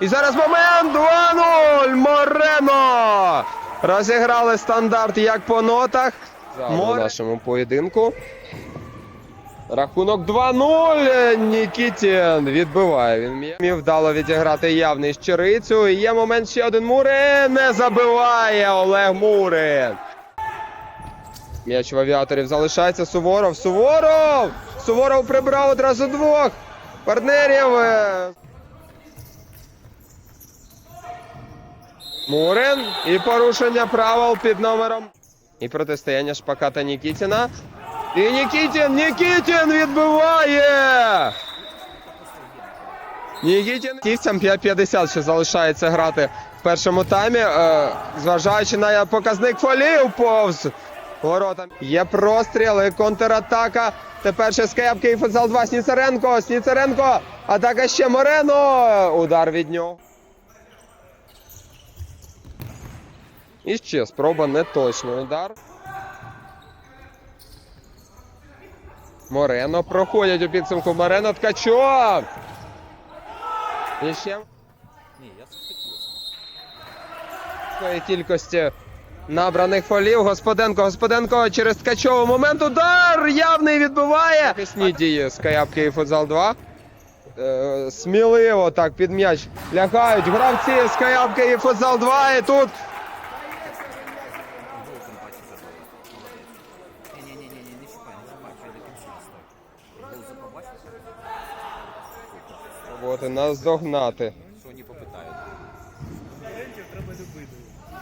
І зараз момент 2-0! Морено! Розіграли стандарт як по нотах. В нашому поєдинку. Рахунок 2-0. Нікітін відбиває він. Міг вдало відіграти явний щирицю. І є момент ще один Мурин. Не забиває Олег Мурин. М'яч в авіаторів залишається Суворов. Суворов! Суворов прибрав одразу двох партнерів. Е, Мурин і порушення правил під номером. І протистояння Шпака та Нікітіна. І Нікітін, Нікітін відбиває! Нікітін. Кістям 5.50 ще залишається грати в першому таймі. Е, зважаючи на показник фолів повз ворота. Є простріл і контратака. Тепер ще скепки і футзал 2. Сніцаренко. Сніцаренко. Атака ще Морено. Удар від нього. І ще спроба неточний удар. Морено проходять у підсумку. Морено Ткачов. І ще. Такої кількості набраних фолів. Господенко, Господенко через Ткачова. Момент удар! Явний відбиває. Пісні дії з і Футзал 2. Е, сміливо так під м'яч лягають гравці з Каяпки і Футзал 2. І тут Ні-ні-ні, не чіпай,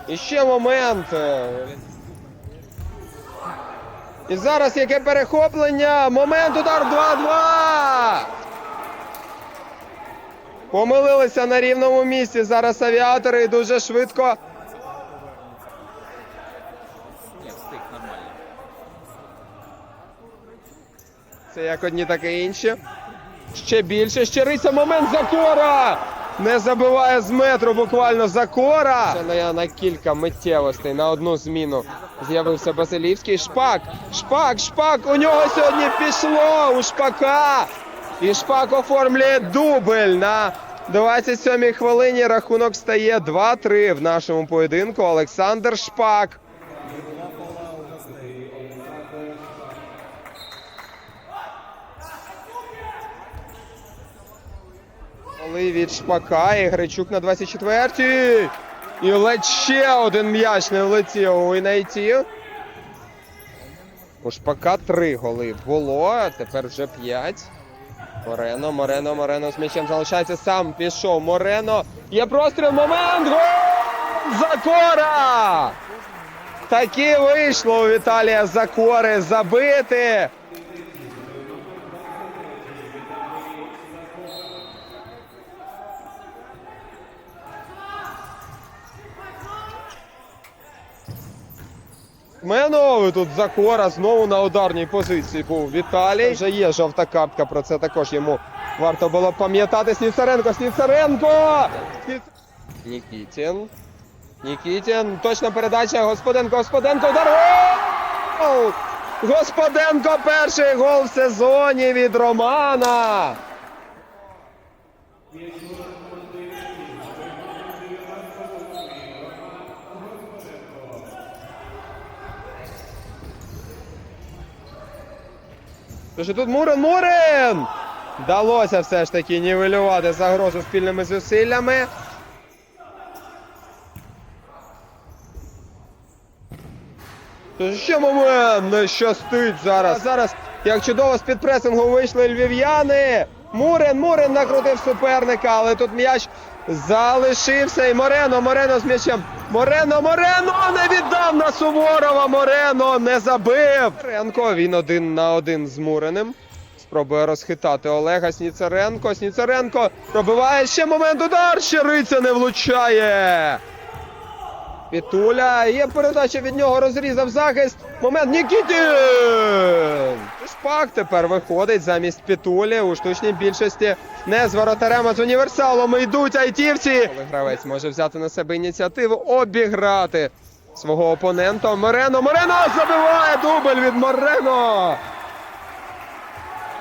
І ще момент. І зараз яке перехоплення. Момент удар 2-2. Помилилися на рівному місці. Зараз авіатори дуже швидко. Це як одні, так і інші. Ще більше. Ще рися момент Закора. Не забиває з метру буквально Закора. Ще на, на кілька миттєвостей на одну зміну з'явився Базилівський. Шпак. Шпак, шпак. У нього сьогодні пішло у шпака. І шпак оформлює дубль на 27-й хвилині. Рахунок стає 2-3 в нашому поєдинку. Олександр Шпак. Коли від Шпака і Гречук на 24-й. І ледь ще один м'яч не влетів у Інайті. У Шпака три голи було, а тепер вже п'ять. Морено, Морено, Морено з м'ячем залишається сам. Пішов Морено. Є простріл. Момент. Гол! Закора! Таки вийшло у Віталія Закори забити. Менови тут Закора знову на ударній позиції був Віталій. Вже є жовта картка, про це також йому варто було пам'ятати. Сніцаренко, Сніцаренко! Сніц- Нікітін. Нікітін. Точна передача. Господенко, Господенко, удар. Гол! Господенко перший гол в сезоні від Романа. Тож тут Мурин, Мурин! Вдалося все ж таки нівелювати загрозу спільними зусиллями. Ще момент не щастить зараз. Зараз, як чудово з-під пресингу вийшли львів'яни. Мурин, Мурин накрутив суперника, але тут м'яч Залишився і Морено, Морено з м'ячем. Морено, Морено не віддав на Суворова. Морено не забив. Ренко, він один на один з Муреним. Спробує розхитати Олега Сніцеренко. Сніцеренко пробиває ще момент удар. Щириця не влучає. Пітуля. Є передача від нього, розрізав захист. Момент Нікітін! Шпак тепер виходить замість Пітулі у штучній більшості. Не з воротарем, а з універсалом йдуть айтівці. Гравець може взяти на себе ініціативу, обіграти свого опонента. Морено, Морено забиває дубль від Морено.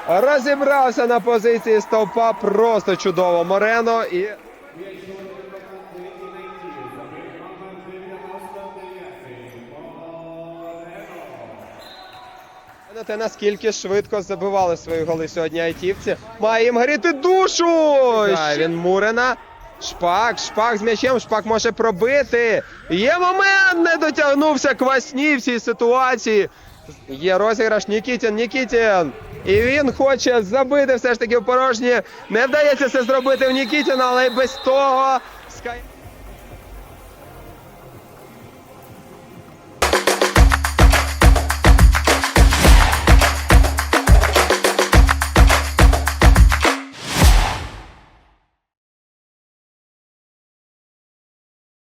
Розібрався на позиції стовпа. Просто чудово Морено і. Те, наскільки швидко забивали свої голи сьогодні айтівці. Має їм горіти душу! Да, він Мурена. Шпак, шпак з м'ячем, шпак може пробити. Є момент, не дотягнувся Квасні в цій ситуації. Є розіграш Нікітін, Нікітін. І він хоче забити все ж таки в порожні. Не вдається це зробити в Нікітіна, але й без того.